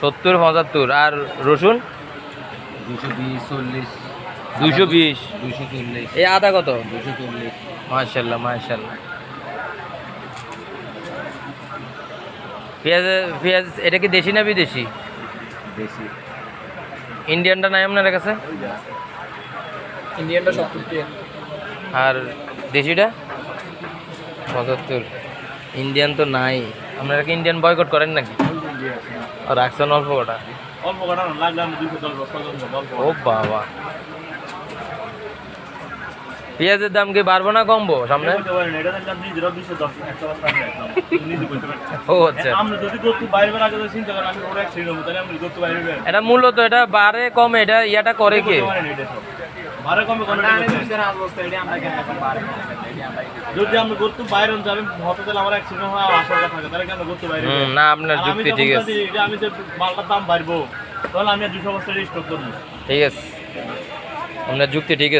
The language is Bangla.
সত্তর পঁচাত্তর। আর রসুন? দুশো বিশ চল্লিশ। দুইশো বিশ। দুশো চল্লিশ। এই আদা কত? দুশো চল্লিশ। মার্শাল্লাহ মার্শাল্লাহ পেঁয়াজ পেঁয়াজ এটা কি দেশি না বিদেশি? বেশি ইন্ডিয়ানটা নাই আপনার কাছে? ইন্ডিয়ানটা সত্তর আর দেশিটা? পঁচাত্তর। ইন্ডিয়ান তো নাই। আপনারা কি ইন্ডিয়ান বয়কট করেন নাকি? রাখছেন অল্প কটা অল্প কটা না লাগলে আমি দুশো দশ বস্তা জন্য অল্প ও বাবা পেঁয়াজের দাম কি বাড়বো না কমবো সামনে? ও আচ্ছা। এটা মূলত এটা বাড়ে কমে এটা ইয়াটা করে কে? আমি হয় না? আপনার যুক্তি ঠিক আছে। আমি যে মালটার দাম বাড়বো তাহলে আমি আর দুশো বস্তা স্টক করব ঠিক আছে। আপনার যুক্তি ঠিক আছে।